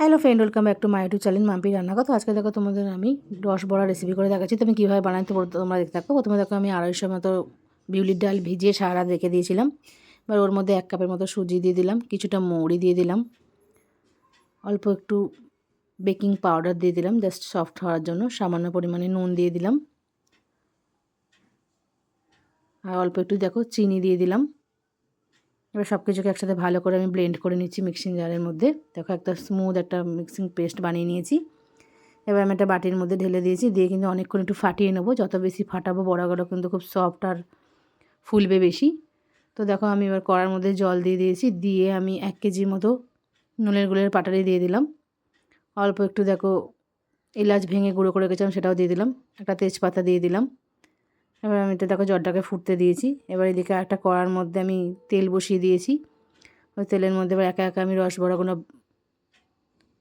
Hello friend, welcome back to my YouTube channel Mampi Rannaghar. তো আজকে দেখো তোমাদের আমি রস বড়া রেসিপি করে দেখাচ্ছি। তুমি কীভাবে বানাতে পারো তোমরা দেখতে থাকো। প্রথমে দেখো আমি আড়াইশো মতো বিউলির ডাল ভিজিয়ে সারা রেখে দিয়েছিলাম। এবার ওর মধ্যে এক কাপের মতো সুজি দিয়ে দিলাম, কিছুটা মৌরি দিয়ে দিলাম। অল্প একটু বেকিং পাউডার দিয়ে দিলাম জাস্ট সফট হওয়ার জন্য। সামান্য পরিমাণে নুন দিয়ে দিলাম। আর অল্প একটু দেখো, চিনি দিয়ে দিলাম। এবার সব কিছুকে একসাথে ভালো করে আমি ব্লেন্ড করে নিচ্ছি মিক্সিং জারের মধ্যে। দেখো একটা স্মুথ একটা মিক্সিং পেস্ট বানিয়ে নিয়েছি। এবার আমি একটা বাটির মধ্যে ঢেলে দিয়েছি, দিয়ে কিন্তু অনেকক্ষণ একটু ফাটিয়ে নেব। যত বেশি ফাটাবো বড়াগুলো কিন্তু খুব সফট আর ফুলবে বেশি। তো দেখো আমি এবার কড়ার মধ্যে জল দিয়ে দিয়েছি, দিয়ে আমি এক কেজি মতো নুনের গুলের পাটারি দিয়ে দিলাম। অল্প একটু দেখো এলাচ ভেঙে গুঁড়ো করে গেছিলাম সেটাও দিয়ে দিলাম। একটা তেজপাতা দিয়ে দিলাম। এবার আমি তো দেখো জলটাকে ফুটতে দিয়েছি। এবার এদিকে একটা কড়ার মধ্যে আমি তেল বসিয়ে দিয়েছি। ওই তেলের মধ্যে এবার একা একা আমি রস বড়াগুলো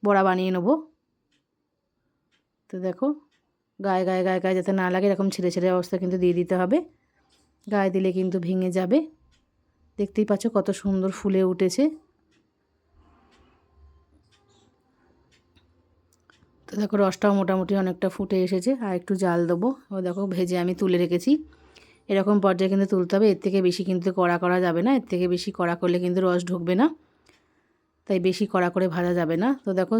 বড়া বানিয়ে নেব। তো দেখো, গায়ে গায়ে গায়ে গায়ে যাতে না লাগে, এরকম ছেড়ে ছেড়ে অবস্থা কিন্তু দিয়ে দিতে হবে। গায়ে দিলে কিন্তু ভেঙে যাবে। দেখতেই পাচ্ছ কত সুন্দর ফুলে উঠেছে। তো দেখো রসটাও মোটামুটি অনেকটা ফুটে এসেছে, আর একটু জাল দেবো। ও দেখো ভেজে আমি তুলে রেখেছি। এরকম পর্যায়ে কিন্তু তুলতে হবে, এর থেকে বেশি কিন্তু কড়া করা যাবে না, এর থেকে বেশি কড়া করলে কিন্তু রস ঢুকবে না। তাই বেশি কড়া করে ভাজা যাবে না। তো দেখো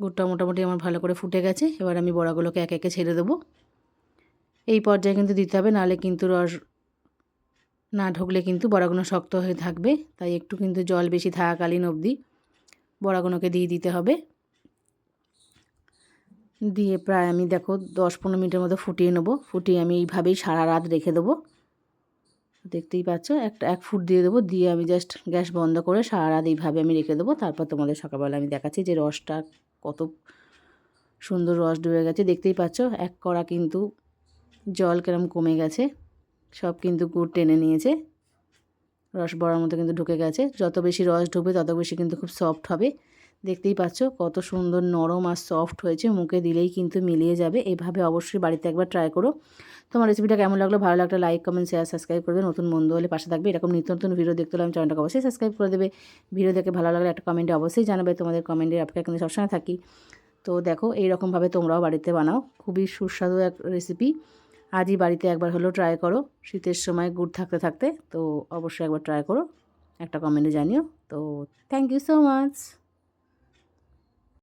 গুড়টা মোটামুটি আমার ভালো করে ফুটে গেছে, এবার আমি বড়াগুলোকে এক একে ছেড়ে দেবো। এই পর্যায়ে কিন্তু দিতে হবে, নাহলে কিন্তু রস না ঢুকলে কিন্তু বড়াগুলো শক্ত হয়ে থাকবে। তাই একটু কিন্তু জল বেশি থাকাকালীন অবধি বড়াগুলোকে দিয়ে দিতে হবে। দিয়ে প্রায় আমি দেখো দশ পনেরো মিনিটের মতো ফুটিয়ে নেব। ফুটিয়ে আমি এইভাবেই সারা রাত রেখে দেবো। দেখতেই পাচ্ছ, একটা, এক ফুট দিয়ে দেবো, দিয়ে আমি জাস্ট গ্যাস বন্ধ করে সারা রাত এইভাবে আমি রেখে দেবো। তারপর তোমাদের সকালবেলা আমি দেখাচ্ছি যে রসটা কত সুন্দর রস ডুবে গেছে। দেখতেই পাচ্ছ, এক কড়া কিন্তু জল কেরম কমে গেছে, সব কিন্তু গুড় টেনে নিয়েছে। রস বড়ার মতো কিন্তু ঢুকে গেছে। যত বেশি রস ঢুকবে, তত বেশি কিন্তু খুব সফট হবে। দেখতেই পাচ্ছ কত সুন্দর নরম আর সফট হয়েছে। মুখে দিলেই কিন্তু মিলিয়ে যাবে। এভাবে অবশ্যই বাড়িতে একবার ট্রাই করো। তোমার রেসিপিটা কেমন লাগল? ভালো লাগলে লাইক কমেন্ট শেয়ার সাবস্ক্রাইব করবে। নতুন বন্ধু হলে পাশে থাকবে। এরকম নিত্য নতুন ভিডিও দেখতে হলে আমি চ্যানেলটাকে অবশ্যই সাবস্ক্রাইব করে দেবে। ভিডিও দেখে ভালো লাগলে একটা কমেন্টে অবশ্যই জানাবে। তোমাদের কমেন্টের অপেক্ষা কিন্তু সবসময় থাকি। তো দেখো, এইরকমভাবে তোমরাও বাড়িতে বানাও। খুবই সুস্বাদু এক রেসিপি আজই বাড়িতে একবার হলেও ট্রাই করো। শীতের সময় গুড় থাকতে থাকতে। তো অবশ্যই একবার ট্রাই করো। একটা কমেন্টে জানিও। তো থ্যাংক ইউ সো মাচ